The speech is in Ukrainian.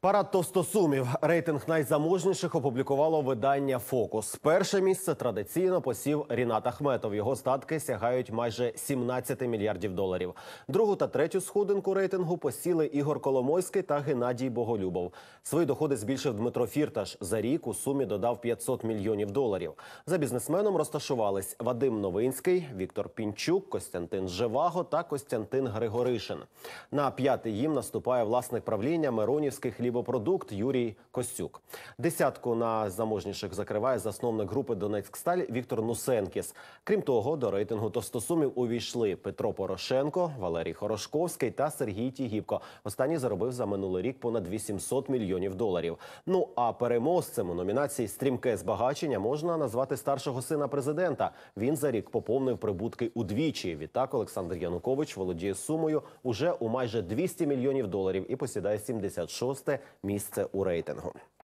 Парад товстосумів. Рейтинг найзаможніших опублікувало видання Фокус. Перше місце традиційно посів Рінат Ахметов. Його статки сягають майже 17 мільярдів доларів. Другу та третю сходинку рейтингу посіли Ігор Коломойський та Геннадій Боголюбов. Свої доходи збільшив Дмитро Фірташ. За рік у сумі додав 500 мільйонів доларів. За бізнесменом розташувались Вадим Новинський, Віктор Пінчук, Костянтин Живаго та Костянтин Григоришин. На п'ятий їм наступає власник правління Миронівський хлібопродукт Юрій Костюк. Десятку на заможніших закриває засновник групи Донецьксталь Віктор Нусенкіс. Крім того, до рейтингу товстосумів увійшли Петро Порошенко, Валерій Хорошковський та Сергій Тігіпко. Останній заробив за минулий рік понад 800 мільйонів доларів. Ну а переможцем у номінації Стрімке збагачення можна назвати старшого сина президента. Він за рік поповнив прибутки удвічі. Відтак Олександр Янукович володіє сумою уже у майже 200 мільйонів доларів і посідає 76-те місце у рейтингу.